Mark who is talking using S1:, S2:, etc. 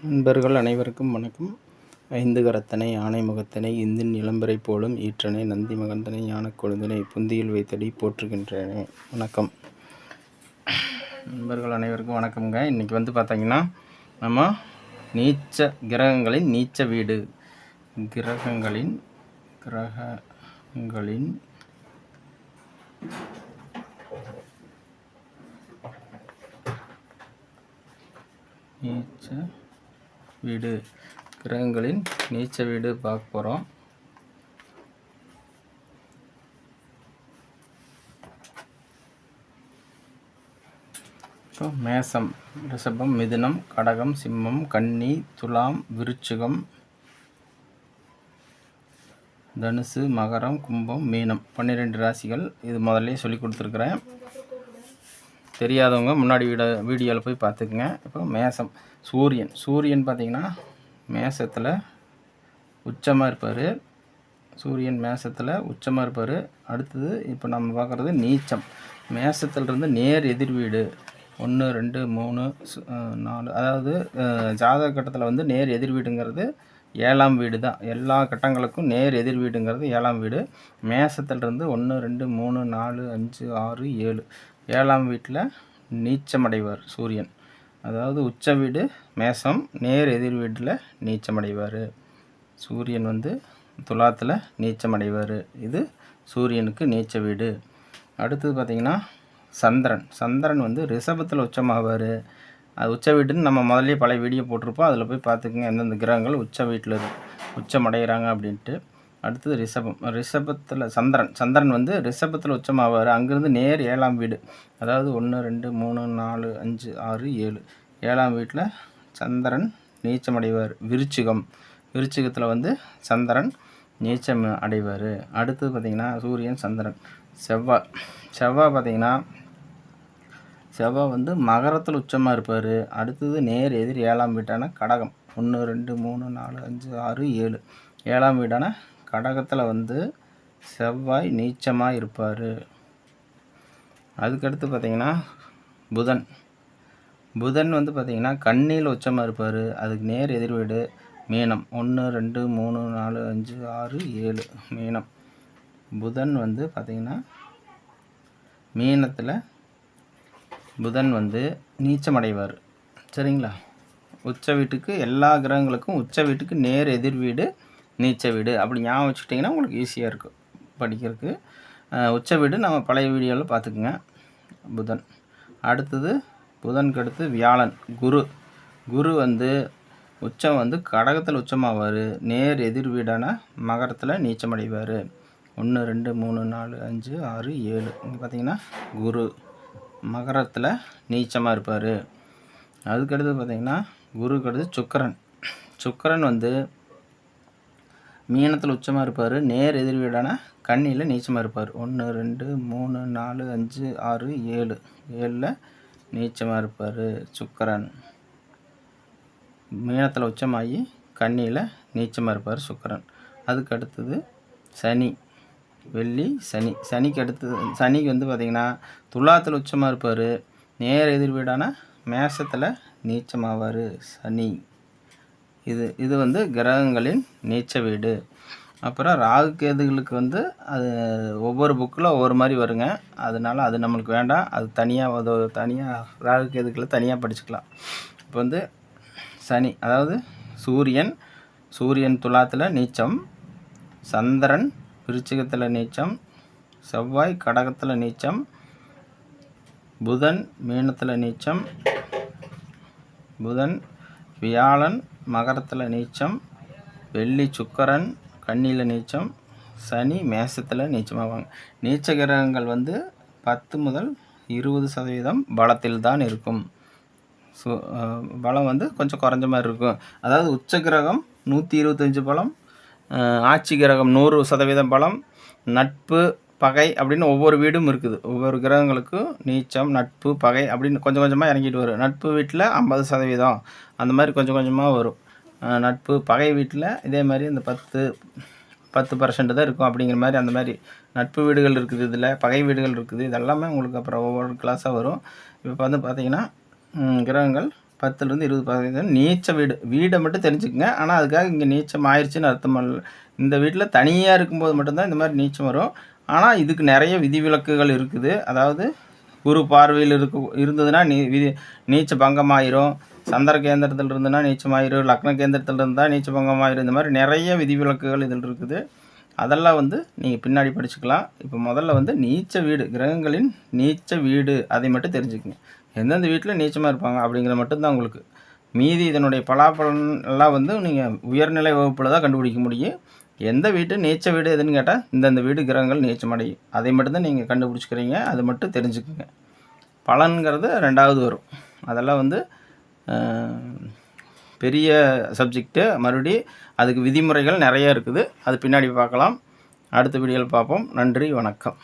S1: நண்பர்கள் அனைவருக்கும் வணக்கம் ஐந்து கரத்தனை ஆனை முகத்தனை இந்தின் இளம்பரை போலும் ஈற்றனை நந்தி மகந்தனை ஞான கொழுந்தனை புந்தியில் வைத்தடி போற்றுகின்றனே வணக்கம் நண்பர்கள் அனைவருக்கும் வணக்கம்ங்க இன்றைக்கி வந்து பார்த்திங்கன்னா நம்ம நீச்ச கிரகங்களின் நீச்ச வீடு கிரகங்களின் கிரகங்களின் நீச்ச வீடு கிரகங்களின் நீச்ச வீடு பார்க்க போகிறோம் இப்போ மேசம் ரிஷபம் மிதுனம் கடகம் சிம்மம் கன்னி துலாம் விருச்சிகம் தனுசு மகரம் கும்பம் மீனம் பன்னிரெண்டு ராசிகள் இது முதல்ல சொல்லி கொடுத்துருக்குறேன் தெரியாதவங்க முன்னாடி வீட வீடியோவில் போய் பார்த்துக்குங்க இப்போ மேசம் சூரியன் சூரியன் பார்த்திங்கன்னா மேசத்தில் உச்சமாக இருப்பார் சூரியன் மேசத்தில் உச்சமாக இருப்பார் அடுத்தது இப்போ நம்ம பார்க்குறது நீச்சம் மேசத்துலேருந்து நேர் எதிர் வீடு ஒன்று ரெண்டு மூணு நாலு அதாவது ஜாதக கட்டத்தில் வந்து நேர் எதிர் வீடுங்கிறது ஏழாம் வீடு தான் எல்லா கட்டங்களுக்கும் நேர் எதிர் வீடுங்கிறது ஏழாம் வீடு மேசத்துலேருந்து ஒன்று ரெண்டு மூணு நாலு அஞ்சு ஆறு ஏழு ஏழாம் வீட்டில் நீச்சமடைவார் சூரியன் அதாவது உச்ச வீடு மேசம் நேர் எதிர் வீட்டில் நீச்சமடைவார் சூரியன் வந்து துலாத்தில் நீச்சமடைவார் இது சூரியனுக்கு நீச்ச வீடு அடுத்தது பார்த்திங்கன்னா சந்திரன் சந்திரன் வந்து ரிஷபத்தில் உச்சமாகவார் அது உச்ச வீட்டுன்னு நம்ம முதல்ல பழைய வீடியோ போட்டிருப்போம் அதில் போய் பார்த்துக்குங்க எந்தெந்த கிரகங்கள் உச்ச வீட்டில் உச்சமடைகிறாங்க அப்படின்ட்டு அடுத்தது ரிஷபம் ரிஷபத்தில் சந்திரன் சந்திரன் வந்து ரிஷபத்தில் உச்சமாவார் அங்கேருந்து நேர் ஏழாம் வீடு அதாவது ஒன்று ரெண்டு மூணு நாலு அஞ்சு ஆறு ஏழு ஏழாம் வீட்டில் சந்திரன் நீச்சம் அடைவார் விருச்சிகம் விருச்சிகத்தில் வந்து சந்திரன் நீச்சம் அடைவார் அடுத்தது பார்த்திங்கன்னா சூரியன் சந்திரன் செவ்வாய் செவ்வாய் பார்த்திங்கன்னா செவ்வாய் வந்து மகரத்தில் உச்சமாக இருப்பார் அடுத்தது நேர் எதிர் ஏழாம் வீட்டான கடகம் ஒன்று ரெண்டு மூணு நாலு அஞ்சு ஆறு ஏழு ஏழாம் வீடான கடகத்தில் வந்து செவ்வாய் நீச்சமாக இருப்பார் அதுக்கடுத்து பார்த்திங்கன்னா புதன் புதன் வந்து பார்த்திங்கன்னா கண்ணில் உச்சமாக இருப்பார் அதுக்கு நேர் எதிர்வீடு மீனம் ஒன்று ரெண்டு மூணு நாலு அஞ்சு ஆறு ஏழு மீனம் புதன் வந்து பார்த்திங்கன்னா மீனத்தில் புதன் வந்து நீச்சமடைவார் சரிங்களா உச்ச வீட்டுக்கு எல்லா கிரகங்களுக்கும் உச்ச வீட்டுக்கு நேர் எதிர் வீடு நீச்ச வீடு அப்படி ஞாபகம் வச்சுக்கிட்டிங்கன்னா உங்களுக்கு ஈஸியாக இருக்கும் படிக்கிறதுக்கு உச்ச வீடு நம்ம பழைய வீடியோவில் பார்த்துக்குங்க புதன் அடுத்தது புதனுக்கு அடுத்து வியாழன் குரு குரு வந்து உச்சம் வந்து கடகத்தில் உச்சமாவார் நேர் எதிர் வீடான மகரத்தில் நீச்சம் அடைவார் ஒன்று ரெண்டு மூணு நாலு அஞ்சு ஆறு ஏழு இங்கே பார்த்தீங்கன்னா குரு மகரத்தில் நீச்சமாக இருப்பார் அதுக்கடுத்து பார்த்திங்கன்னா குருக்கடுத்து சுக்கரன் சுக்கரன் வந்து மீனத்தில் உச்சமாக இருப்பார் நேர் எதிர்வீடான கண்ணியில் நீச்சமாக இருப்பார் ஒன்று ரெண்டு மூணு நாலு அஞ்சு ஆறு ஏழு ஏழில் நீச்சமாக இருப்பார் சுக்கரன் மீனத்தில் உச்சமாகி கண்ணியில் நீச்சமாக இருப்பார் சுக்கரன் அதுக்கு அடுத்தது சனி வெள்ளி சனி சனிக்கு அடுத்தது சனிக்கு வந்து பார்த்திங்கன்னா துலாத்தில் உச்சமாக இருப்பார் நேர் எதிர்வீடான மேஷத்தில் நீச்சமாவார் சனி இது இது வந்து கிரகங்களின் நீச்ச வீடு அப்புறம் ராகு கேதுகளுக்கு வந்து அது ஒவ்வொரு புக்கில் ஒவ்வொரு மாதிரி வருங்க அதனால் அது நம்மளுக்கு வேண்டாம் அது தனியாக அது தனியாக ராகு கேதுக்களை தனியாக படிச்சுக்கலாம் இப்போ வந்து சனி அதாவது சூரியன் சூரியன் துலாத்தில் நீச்சம் சந்திரன் விருச்சிகத்தில் நீச்சம் செவ்வாய் கடகத்தில் நீச்சம் புதன் மீனத்தில் நீச்சம் புதன் வியாழன் மகரத்தில் நீச்சம் வெள்ளி சுக்கரன் கண்ணியில் நீச்சம் சனி மேசத்தில் நீச்சமாவாங்க நீச்ச கிரகங்கள் வந்து பத்து முதல் இருபது சதவீதம் பலத்தில் தான் இருக்கும் ஸோ பலம் வந்து கொஞ்சம் குறைஞ்ச மாதிரி இருக்கும் அதாவது உச்ச கிரகம் நூற்றி இருபத்தஞ்சி பலம் ஆட்சி கிரகம் நூறு சதவீதம் பலம் நட்பு பகை அப்படின்னு ஒவ்வொரு வீடும் இருக்குது ஒவ்வொரு கிரகங்களுக்கும் நீச்சம் நட்பு பகை அப்படின்னு கொஞ்சம் கொஞ்சமாக இறங்கிட்டு வரும் நட்பு வீட்டில் ஐம்பது சதவீதம் அந்த மாதிரி கொஞ்சம் கொஞ்சமாக வரும் நட்பு பகை வீட்டில் இதே மாதிரி இந்த பத்து பத்து பர்சன்ட் தான் இருக்கும் அப்படிங்கிற மாதிரி அந்த மாதிரி நட்பு வீடுகள் இருக்குது இதில் பகை வீடுகள் இருக்குது இதெல்லாமே உங்களுக்கு அப்புறம் ஒவ்வொரு கிளாஸாக வரும் இப்போ வந்து பார்த்திங்கன்னா கிரகங்கள் பத்துலேருந்து இருபது பதினஞ்சு நீச்ச வீடு வீடை மட்டும் தெரிஞ்சுக்கோங்க ஆனால் அதுக்காக இங்கே நீச்சம் ஆயிடுச்சுன்னு அர்த்தம் இந்த வீட்டில் தனியாக இருக்கும்போது மட்டும்தான் இந்த மாதிரி நீச்சம் வரும் ஆனால் இதுக்கு நிறைய விதிவிலக்குகள் இருக்குது அதாவது குரு பார்வையில் இருக்க இருந்ததுன்னா நீ விதி நீச்ச பங்கமாயிரும் சந்திர கேந்திரத்தில் இருந்துன்னா நீச்சமாயிரும் லக்ன கேந்திரத்தில் இருந்தால் நீச்ச பங்கமாயிரும் இந்த மாதிரி நிறைய விதிவிலக்குகள் இதில் இருக்குது அதெல்லாம் வந்து நீங்கள் பின்னாடி படிச்சுக்கலாம் இப்போ முதல்ல வந்து நீச்ச வீடு கிரகங்களின் நீச்ச வீடு அதை மட்டும் தெரிஞ்சுக்கங்க எந்தெந்த வீட்டில் நீச்சமாக இருப்பாங்க அப்படிங்கிறது மட்டும்தான் உங்களுக்கு மீதி இதனுடைய பலாபலன் எல்லாம் வந்து நீங்கள் உயர்நிலை வகுப்பில் தான் கண்டுபிடிக்க முடியும் எந்த வீடு நீச்ச வீடு எதுன்னு கேட்டால் இந்தந்த வீடு கிரகங்கள் நீச்சமடையும் அதை மட்டும்தான் நீங்கள் கண்டுபிடிச்சிக்கிறீங்க அது மட்டும் தெரிஞ்சுக்கோங்க பலன்கிறது ரெண்டாவது வரும் அதெல்லாம் வந்து பெரிய சப்ஜெக்ட்டு மறுபடி அதுக்கு விதிமுறைகள் நிறையா இருக்குது அது பின்னாடி பார்க்கலாம் அடுத்த வீடியோவில் பார்ப்போம் நன்றி வணக்கம்